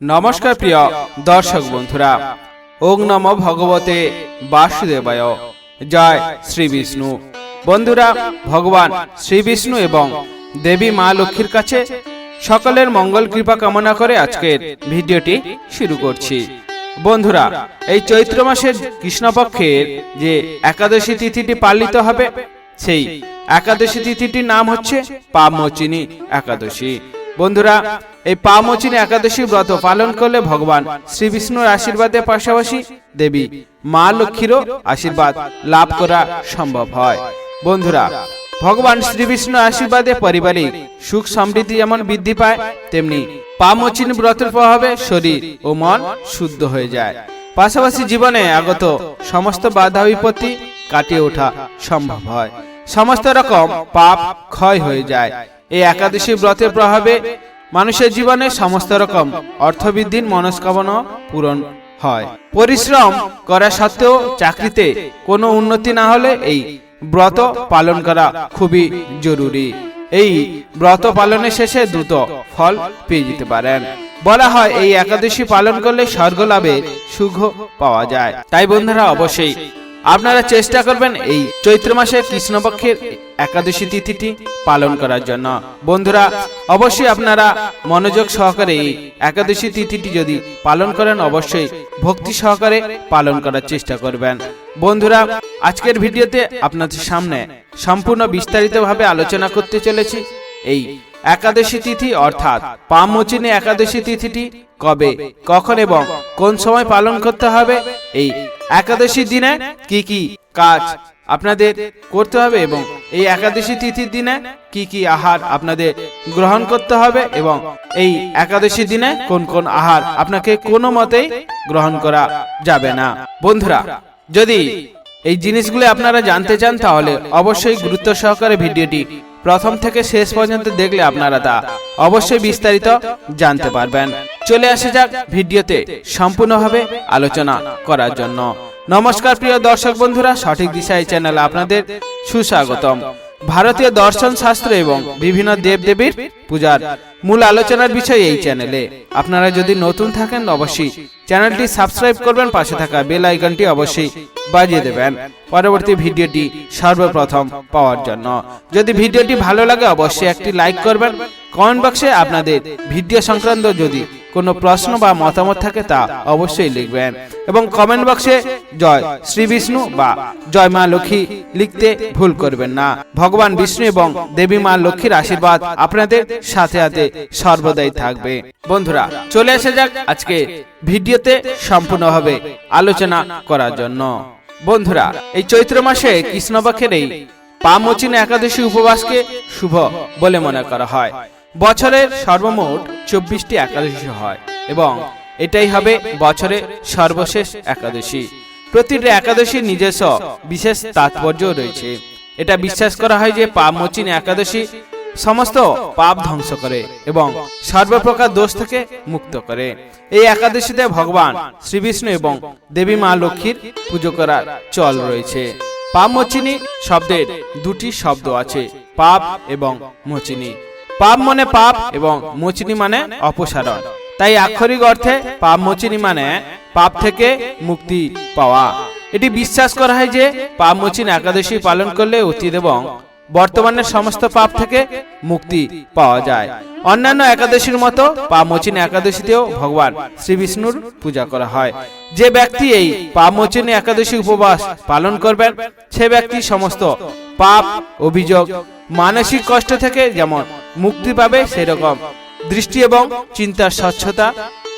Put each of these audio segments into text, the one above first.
নমস্কার প্রিয় দর্শক বন্ধুরা। ওং নম ভগবতে বাসুদেবায়। জয় শ্রী বিষ্ণু। বন্ধুরা, ভগবান শ্রী বিষ্ণু এবং দেবী মা লক্ষ্মীর কাছে সকলের মঙ্গল কৃপা কামনা করে আজকের ভিডিওটি শুরু করছি। বন্ধুরা, এই চৈত্র মাসের কৃষ্ণপক্ষের যে একাদশী তিথিটি পালিত হবে, সেই একাদশী তিথিটির নাম হচ্ছে পামোচিনী একাদশী। বন্ধুরা, এই পা পামোচিনী একাদশী ব্রত পালন করলে ভগবান শ্রী বিষ্ণুর আশীর্বাদের পাশাপাশি দেবী মা লক্ষ্মীরও আশীর্বাদ লাভ করা সম্ভব হয়। বন্ধুরা, ভগবান শ্রী বিষ্ণুর আশীর্বাদে পারিবারিক সুখ সমৃদ্ধি যেমন বৃদ্ধি পায়, তেমনি পামোচিনী ব্রতের প্রভাবে শরীর ও মন শুদ্ধ হয়ে যায়। পাশাপাশি জীবনে আগত সমস্ত বাধা বিপত্তি কাটিয়ে ওঠা সম্ভব হয়। সমস্ত রকম পাপ ক্ষয় হয়ে যায়। এই একাদশী ব্রতের প্রভাবে মানুষের জীবনে সমস্ত রকম অর্থবৃদ্ধির মনস্কামনা পূরণ হয়। পরিশ্রম করা সত্ত্বেও চাকরিতে কোনো উন্নতি না হলে এই ব্রত পালন করা খুবই জরুরি। এই ব্রত পালনের শেষে দ্রুত ফল পেয়ে যেতে পারেন। বলা হয়, এই একাদশী পালন করলে স্বর্গ লাভের সুখ পাওয়া যায়। তাই বন্ধুরা, অবশ্যই আপনারা চেষ্টা করবেন এই চৈত্র মাসে কৃষ্ণপক্ষের একাদশী তিথিটি পালন করার জন্য। বন্ধুরা, অবশ্যই আপনারা মনোযোগ সহকারে এই একাদশী তিথিটি যদি পালন করেন, অবশ্যই ভক্তি সহকারে পালন করার চেষ্টা করবেন। বন্ধুরা, আজকের ভিডিওতে আপনাদের সামনে সম্পূর্ণ বিস্তারিতভাবে আলোচনা করতে চলেছি। এই একাদশী তিথি অর্থাৎ পামোচিনী একাদশী তিথিটি কবে, কখন এবং কোন সময় পালন করতে হবে, এই একাদশী দিনে কি কি কাজ আপনাদের করতে হবে এবং এই একাদশী তিথির দিনে কি কি আহার আপনাদের গ্রহণ করতে হবে এবং এই একাদশী দিনে কোন কোন আহার আপনাকে কোনো মতেই গ্রহণ করা যাবে না। বন্ধুরা, যদি এই জিনিসগুলো আপনারা জানতে চান তাহলে অবশ্যই গুরুত্ব সহকারে ভিডিওটি প্রথম থেকে শেষ পর্যন্ত দেখলে আপনারা তা অবশ্যই বিস্তারিত জানতে পারবেন। চলে আসে যাক ভিডিওতে সম্পূর্ণভাবে আলোচনা করার জন্য। নমস্কার প্রিয় দর্শক বন্ধুরা, সঠিক দিশায় চ্যানেলে আপনাদের সুস্বাগতম। ভারতীয় দর্শন শাস্ত্র এবং বিভিন্ন দেবদেবীর পূজার মূল আলোচনার বিষয় এই চ্যানেলে। আপনারা যদি নতুন থাকেন, অবশ্যই চ্যানেলটি সাবস্ক্রাইব করবেন, পাশে থাকা বেল আইকনটি অবশ্যই বাজিয়ে দেবেন। পরবর্তী ভিডিওটি সর্বপ্রথম পাওয়ার জন্য। যদি ভিডিওটি ভালো লাগে, অবশ্যই একটি লাইক করবেন। কমেন্ট বক্সে আপনাদের ভিডিও সংক্রান্ত যদি কোনো প্রশ্ন বা মতামত থাকে, তা অবশ্যই লিখবেন। এবং কমেন্ট বক্সে জয় শ্রী বিষ্ণু বা জয় মা লক্ষ্মী লিখতে ভুল করবেন না। ভগবান বিষ্ণু এবং দেবী মা লক্ষ্মীর আশীর্বাদ আপনাদের সাথে সাথে সর্বদাই থাকবে। বন্ধুরা, চলে আসা যাক আজকে ভিডিওতে সম্পূর্ণভাবে আলোচনা করার জন্য। বন্ধুরা, এই চৈত্র মাসে কৃষ্ণপক্ষের এই পামোচিন একাদশী উপবাসকে শুভ বলে মনে করা হয়। বছরের সর্বমোট চব্বিশটি একাদশী হয় এবং এটাই হবে বছরের সর্বশেষ একাদশী। প্রতিটি একাদশীর নিজস্ব বিশেষ তাৎপর্য রয়েছে। এটা বিশ্বাস করা হয় যে পামোচিন একাদশী সমস্ত পাপ ধ্বংস করে এবং সর্বপ্রকার দোষ থেকে মুক্ত করে। এই একাদশীতে ভগবান শ্রীবিষ্ণু এবং দেবী মা লক্ষ্মীর পুজো করার চল রয়েছে। পাপ মোচিনী শব্দের দুটি শব্দ আছে, পাপ এবং মোচিনী। পাপ মানে পাপ এবং মোচিনী মানে অপসারণ। তাই আক্ষরিক অর্থে পাপ মোচিনী মানে পাপ থেকে মুক্তি পাওয়া। এটি বিশ্বাস করা হয় যে পাপ মোচিন একাদশী পালন করলে অতীত এবং বর্তমানের সমস্ত পাপ থেকে মুক্তি পাওয়া যায়। অন্যান্য একাদশীর মতো পামোচিন একাদশীতেও ভগবান শ্রী বিষ্ণুর পূজা করা হয়। যে ব্যক্তি এই পামোচিনী একাদশী উপবাস পালন করবেন, সে ব্যক্তি সমস্ত পাপ, অভিযোগ, মানসিক কষ্ট থেকে যেমন মুক্তি পাবে, সেরকম দৃষ্টি এবং চিন্তার স্বচ্ছতা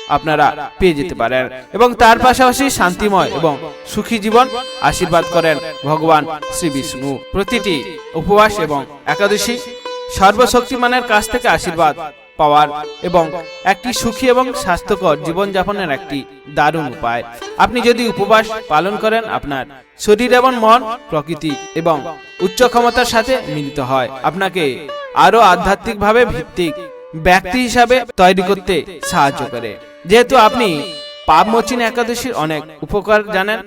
আপনারা পেয়ে যেতে পারেন। এবং তার পাশাপাশি শান্তিময় এবং সুখী জীবন আশীর্বাদ করেন ভগবান শ্রী বিষ্ণু। প্রতিটি উপবাস এবং একাদশী সর্বশক্তিমানের কাছ থেকে আশীর্বাদ পাওয়ার এবং একটি সুখী এবং স্বাস্থ্যকর জীবনযাপনের একটি দারুণ উপায়। আপনি যদি উপবাস পালন করেন, আপনার শরীর এবং মন প্রকৃতি এবং উচ্চ ক্ষমতার সাথে মিলিত হয়। আপনাকে আরও আধ্যাত্মিকভাবে ভিত্তিক ব্যক্তি হিসাবে তৈরি করতে সাহায্য করে। যেহেতু আপনি পাপমোচিন একাদশীর অনেক উপকার জানেন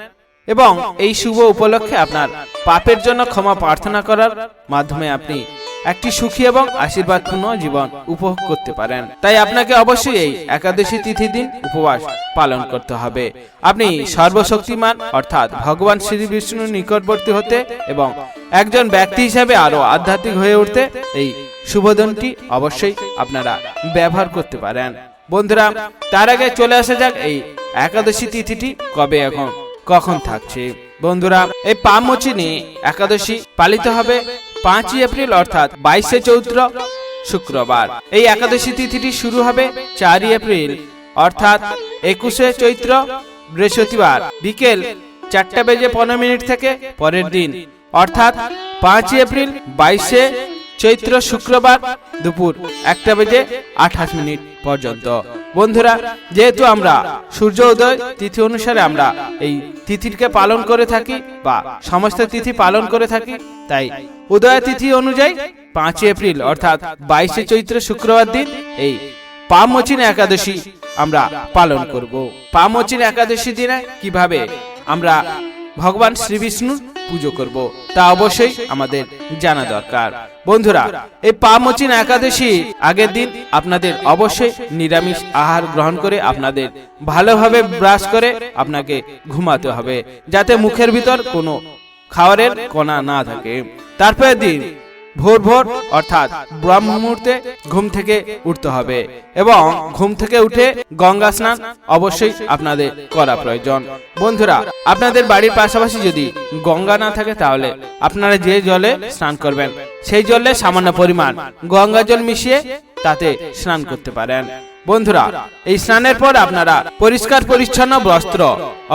এবং এই শুভ উপলক্ষে আপনার পাপের জন্য ক্ষমা প্রার্থনা করার মাধ্যমে আপনি একটি সুখী এবং আশীর্বাদপূর্ণ জীবন উপভোগ করতে পারেন। তাই আপনাকে অবশ্যই এই একাদশী তিথি দিন উপবাস পালন করতে হবে। আপনি সর্বশক্তিমান, অর্থাৎ ভগবান শ্রী বিষ্ণুর নিকটবর্তী হতে এবং একজন ব্যক্তি হিসাবে আরও আধ্যাত্মিক হয়ে উঠতে এই শুভদিনটি অবশ্যই আপনারা ব্যবহার করতে পারেন। বন্ধুরা, তার আগে চলে আসা যাক এই একাদশী তিথিটি কবে এখন, কখন থাকছে। বন্ধুরা, এই পামোচিনি একাদশী পালিত হবে পাঁচই এপ্রিল, অর্থাৎ বাইশে চৈত্র শুক্রবার। এই একাদশী তিথিটি শুরু হবে চারই এপ্রিল, অর্থাৎ একুশে চৈত্র বৃহস্পতিবার, বিকেল চারটা বেজে পনেরো মিনিট থেকে পরের দিন, অর্থাৎ পাঁচই এপ্রিল, বাইশে চৈত্র শুক্রবার দুপুর একটা বেজে আঠাশ মিনিট পর্যন্ত। বন্ধুরা, যেহেতু আমরা সূর্য উদয় তিথি অনুসারে আমরা এই তিথিকে পালন করে থাকি বা সমস্ত তিথি পালন করে থাকি, তাই উদয় তিথি অনুযায়ী পাঁচই এপ্রিল অর্থাৎ বাইশে চৈত্র শুক্রবার দিন এই পামচিন একাদশী আমরা পালন করব। পামচিন একাদশী দিনে কীভাবে আমরা ভগবান শ্রী বিষ্ণুর পুজো করব। তা অবশ্যই আমাদের জানা দরকার। বন্ধুরা, এই পামচিন একাদশী আগের দিন আপনাদের অবশ্যই নিরামিষ আহার গ্রহণ করে আপনাদের ভালোভাবে ব্রাশ করে আপনাকে ঘুমাতে হবে, যাতে মুখের ভিতর কোনো খাওয়ারের কণা না থাকে। তারপরের দিন ভোর ভোর, অর্থাৎ ব্রহ্ম মুহূর্তে ঘুম থেকে উঠতে হবে এবং ঘুম থেকে উঠে গঙ্গা স্নান অবশ্যই আপনাদের করা প্রয়োজন। বন্ধুরা, আপনাদের বাড়ির পাশাপাশি যদি গঙ্গা না থাকে তাহলে আপনারা যে জলে স্নান করবেন, সেই জলে সামান্য পরিমাণ গঙ্গা জল মিশিয়ে তাতে স্নান করতে পারেন। বন্ধুরা, এই স্নানের পর আপনারা পরিষ্কার পরিচ্ছন্ন বস্ত্র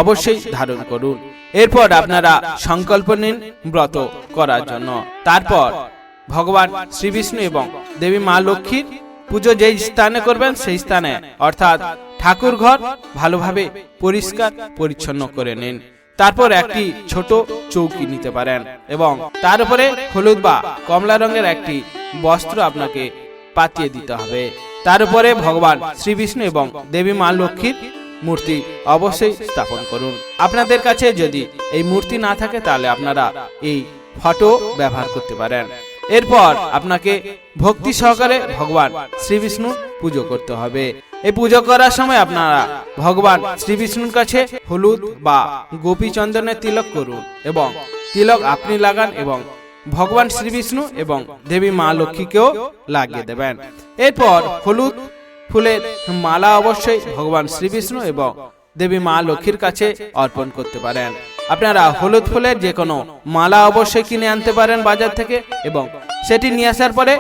অবশ্যই ধারণ করুন। এরপর আপনারা সংকল্প নিন ব্রত করার জন্য। তারপর ভগবান শ্রীবিষ্ণু এবং দেবী মা লক্ষ্মীর পুজো যেই স্থানে করবেন সেই স্থানে, অর্থাৎ ঠাকুর ঘর ভালোভাবে পরিষ্কার, পরিচ্ছন্ন করে নিন। তারপর একটি ছোট চৌকি নিতে পারেন এবং তার উপরে হলুদ বা কমলা রঙের একটি বস্ত্র আপনাকে পাতিয়ে দিতে হবে। তার উপরে ভগবান শ্রী বিষ্ণু এবং দেবী মা লক্ষ্মীর মূর্তি অবশ্যই স্থাপন করুন। আপনাদের কাছে যদি এই মূর্তি না থাকে, তাহলে আপনারা এই ফটো ব্যবহার করতে পারেন। এরপর আপনাকে ভক্তি সহকারে ভগবান শ্রী বিষ্ণু পুজো করতে হবে। এই পুজো করার সময় আপনারা ভগবান শ্রী বিষ্ণুর কাছে হলুদ বা গোপী চন্দনের তিলক করুন এবং তিলক আপনি লাগান এবং ভগবান শ্রী বিষ্ণু এবং দেবী মা লক্ষ্মীকেও লাগিয়ে দেবেন। এরপর হলুদ ফুলের মালা অবশ্যই ভগবান শ্রী বিষ্ণু এবং দেবী মা লক্ষ্মীর কাছে অর্পণ করতে পারেন। আপনারা হলুদ ফুলের যে কোনো মালা অবশ্যই কিনে আনতে পারেন বাজার থেকে এবং সেটি নিয়ে আসার পরে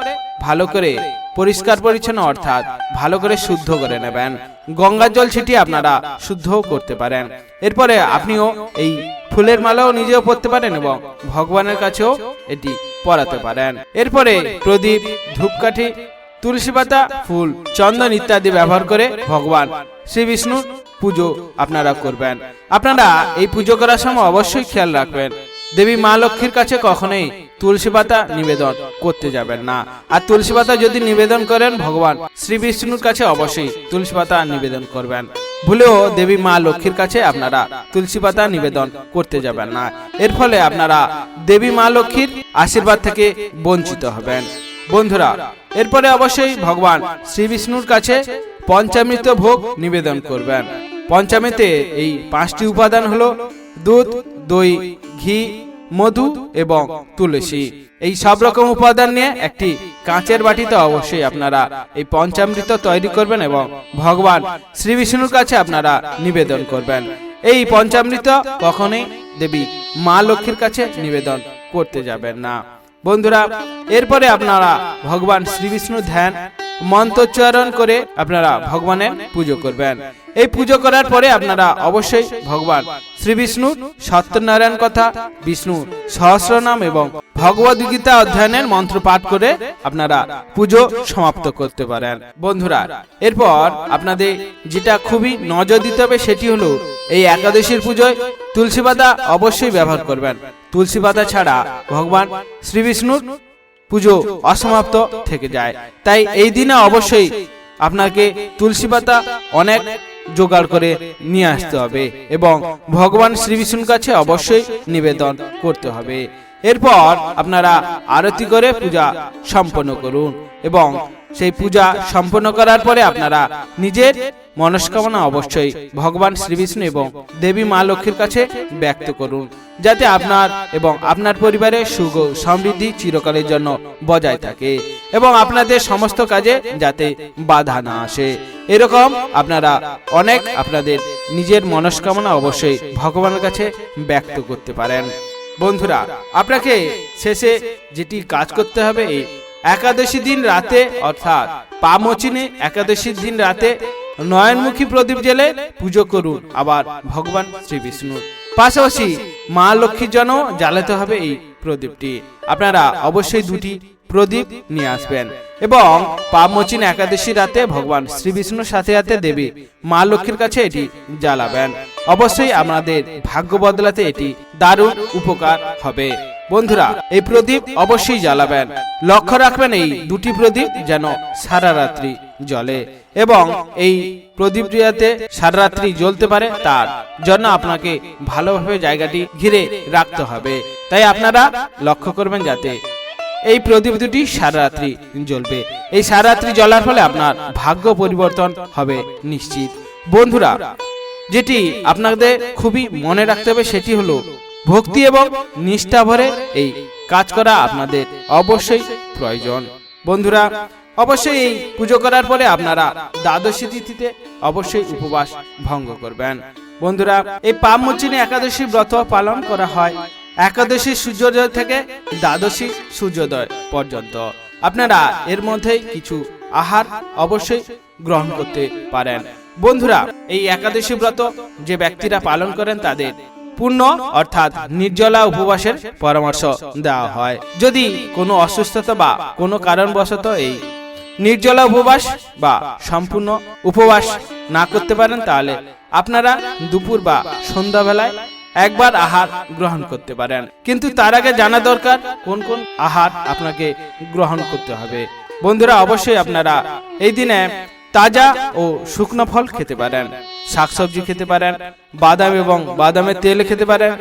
ভালো করে পরিষ্কার পরিচ্ছন্ন অর্থাৎ ভালো করে শুদ্ধ করে নেবেন। গঙ্গার জল ছিটিয়ে আপনারা শুদ্ধও করতে পারেন। এরপরে আপনিও এই ফুলের মালাও নিজেও পরতে পারেন এবং ভগবানের কাছেও এটি পরাতে পারেন। এরপরে প্রদীপ, ধূপকাঠি, তুলসী পাতা, ফুল, চন্দন ইত্যাদি ব্যবহার করে ভগবান শ্রী বিষ্ণুর পুজো আপনারা করবেন। আপনারা এই পুজো করার সময় অবশ্যই খেয়াল রাখবেন। দেবী মা লক্ষ্মীর কাছে কখনোই তুলসী পাতা নিবেদন করতে যাবেন না। আর তুলসী পাতা যদি নিবেদন করেন, ভগবান শ্রী বিষ্ণুর কাছে অবশ্যই তুলসী পাতা নিবেদন করবেন। ভুলেও দেবী মা লক্ষ্মীর কাছে আপনারা তুলসী পাতা নিবেদন করতে যাবেন না। এর ফলে আপনারা দেবী মা লক্ষ্মীর আশীর্বাদ থেকে বঞ্চিত হবেন। বন্ধুরা, এরপরে অবশ্যই ভগবান শ্রী বিষ্ণুর কাছে পঞ্চামৃত ভোগ নিবেদন করবেন। পঞ্চামৃতে এই পাঁচটি উপাদান হলো দুধ, দই, ঘি, মধু এবং তুলসী। এই সব রকম উপাদান নিয়ে একটি কাঁচের বাটিতে অবশ্যই আপনারা এই পঞ্চামৃত তৈরি করবেন এবং ভগবান শ্রী বিষ্ণুর কাছে আপনারা নিবেদন করবেন। এই পঞ্চামৃত কখনোই দেবী মা লক্ষ্মীর কাছে নিবেদন করতে যাবেন না। বন্ধুরা, এরপরে আপনারা ভগবান শ্রী বিষ্ণু ধ্যান মন্ত্রোচ্চারণ করে আপনারা ভগবানের পুজো করবেন। এই পুজো করার পরে আপনারা অবশ্যই ভগবান শ্রী বিষ্ণুর সত্যনারায়ণ কথা, বিষ্ণু সহস্রনাম এবং ভগবদ গীতা অধ্যয়নের মন্ত্র পাঠ করে আপনারা পুজো সমাপ্ত করতে পারেন। বন্ধুরা, এরপর আপনাদের যেটা খুবই নজর দিতে হবে সেটি হলো এই একাদশীর পুজোয় তুলসী পাতা অবশ্যই ব্যবহার করবেন। তুলসী পাতা ছাড়া ভগবান শ্রী বিষ্ণুর পুজো অসমাপ্ত থেকে যায়। তাই এই দিনে অবশ্যই আপনাকে তুলসী পাতা অনেক জোগাড় করে নিয়ে আসতে হবে এবং ভগবান শ্রী বিষ্ণুর কাছে অবশ্যই নিবেদন করতে হবে। এরপর আপনারা আরতি করে পূজা সম্পন্ন করুন এবং সেই পূজা সম্পন্ন করার পরে আপনারা নিজের মনস্কামনা অবশ্যই ভগবান শ্রীবিষ্ণু এবং দেবী মা লক্ষ্মীর কাছে ব্যক্ত করুন, যাতে আপনার এবং আপনার পরিবারের সুখ সমৃদ্ধি চিরকালের জন্য বজায় থাকে এবং আপনাদের সমস্ত কাজে যাতে বাধা না আসে। এরকম আপনারা অনেক আপনাদের নিজের মনস্কামনা অবশ্যই ভগবানের কাছে ব্যক্ত করতে পারেন। বন্ধুরা, আপনাকে শেষে যেটি কাজ করতে হবে একাদশী দিন রাতে, অর্থাৎ পামচিনে একাদশীর দিন রাতে নয়নমুখী প্রদীপ জেলে পুজো করুন, আবার ভগবান শ্রী বিষ্ণুর। পাশাপাশি মা লক্ষ্মীর জন্য জ্বালাতে হবে এই প্রদীপটি। আপনারা অবশ্যই দুটি প্রদীপ নিয়ে আসবেন। এবং পামোচিন একাদশী রাতে ভগবান শ্রী বিষ্ণুর সাথে সাথে দেবী মা লক্ষ্মীর কাছে এটি জ্বালাবেন। অবশ্যই আমাদের ভাগ্য বদলাতে এটি দারুণ উপকার হবে। বন্ধুরা, এই প্রদীপ অবশ্যই জ্বালাবেন। লক্ষ্য রাখবেন এই দুটি প্রদীপ যেন সারা রাত্রি জ্বলে এবং এই প্রদীপটি যাতে সারা রাত্রি জ্বলতে পারে তার জন্য আপনাকে ভালোভাবে জায়গাটি ঘিরে রাখতে হবে। তাই আপনারা লক্ষ্য করবেন যাতে এই প্রদীপ দুটি সারা রাত্রি জ্বলবে। এই সারা রাত্রি জ্বলার ফলে আপনার ভাগ্য পরিবর্তন হবে নিশ্চিত। বন্ধুরা, যেটি আপনাদের খুবই মনে রাখতে হবে সেটি হলো ভক্তি এবং নিষ্ঠা ভরে এই কাজ করা আপনাদের অবশ্যই প্রয়োজন। বন্ধুরা, অবশ্যই এই পুজো করার পরে আপনারা দ্বাদশী তিথিতে অবশ্যই উপবাস ভঙ্গ করবেন। বন্ধুরা, এই পামমোচিনী একাদশী ব্রত পালন করা হয়। একাদশী সূর্যোদয় থেকে দ্বাদশী সূর্যোদয় পর্যন্ত। আপনারা এর মধ্যে কিছু আহার অবশ্যই গ্রহণ করতে পারেন। বন্ধুরা, এই একাদশী ব্রত যে ব্যক্তিরা পালন করেন তাদের পূর্ণ অর্থাৎ নির্জলা উপবাসের পরামর্শ দেওয়া হয়। যদি কোনো অসুস্থতা বা কোনো কারণবশত এই নির্জলা উপবাস বা সম্পূর্ণ উপবাস না করতে পারেন, তাহলে আপনারা দুপুর বা সন্ধ্যাবেলায় একবার আহার গ্রহণ করতে পারেন। কিন্তু তার আগে জানা দরকার কোন কোন আহার আপনাকে গ্রহণ করতে হবে। বন্ধুরা, অবশ্যই আপনারা এই দিনে তাজা ও শুকনো ফল খেতে পারেন, শাকসবজি খেতে পারেন, বাদাম এবং বাদামের তেল খেতে পারেন,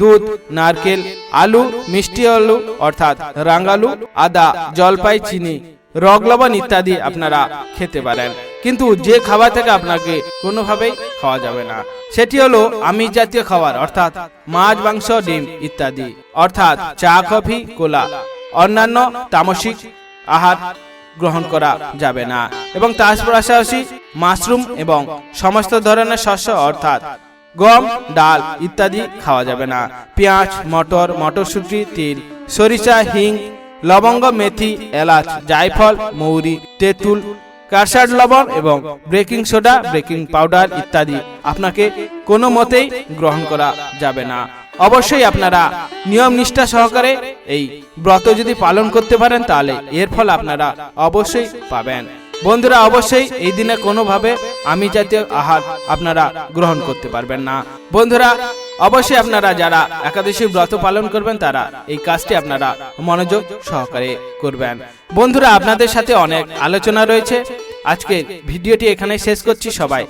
দুধ, নারকেল, আলু, মিষ্টি আলু, অর্থাৎ রাঙ্গালু আদা, জলপাই, চিনি রগ লবণ ইত্যাদি আপনারা খেতে পারেন। কিন্তু যে খাবার থেকে আপনাকে কোনোভাবেই খাওয়া যাবে না, সেটি হলো আমিষ জাতীয় খাবার, অর্থাৎ মাছ, মাংস, ডিম ইত্যাদি। অর্থাৎ চা, কফি, কোলা, অন্যান্য তামসিক আহার গ্রহণ করা যাবে না। এবং তার পাশাপাশি মাশরুম এবং সমস্ত ধরনের শস্য, অর্থাৎ গম, ডাল ইত্যাদি খাওয়া যাবে না। পেঁয়াজ, মটর, মটরশুঁটি, তিল, সরিষা, হিং লবঙ্গ, মেথি, এলাচ, জায়ফল, মৌরি, তেঁতুল কারসার লবণ এবং বেকিং সোডা, বেকিং পাউডার ইত্যাদি আপনাকে কোনো মতেই গ্রহণ করা যাবে না। অবশ্যই আপনারা নিয়ম নিষ্ঠা সহকারে এই ব্রত যদি পালন করতে পারেন, তাহলে এর ফল আপনারা অবশ্যই পাবেন। বন্ধুরা, অবশ্যই এই দিনে কোনোভাবে আমি জাতীয় আহার আপনারা গ্রহণ করতে পারবেন না। বন্ধুরা, অবশ্যই আপনারা যারা একাদশী ব্রত পালন করবেন, তারা এই কাজটি আপনারা মনোযোগ সহকারে করবেন। বন্ধুরা, আপনাদের সাথে অনেক আলোচনা রয়েছে। আজকে ভিডিওটি এখানে শেষ করছি। সবাই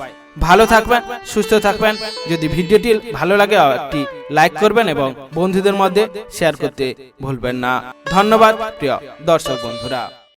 ভালো থাকবেন, সুস্থ থাকবেন। যদি ভিডিওটি ভালো লাগে, একটি লাইক করবেন এবং বন্ধুদের মধ্যে শেয়ার করতে ভুলবেন না। ধন্যবাদ, প্রিয় দর্শক বন্ধুরা।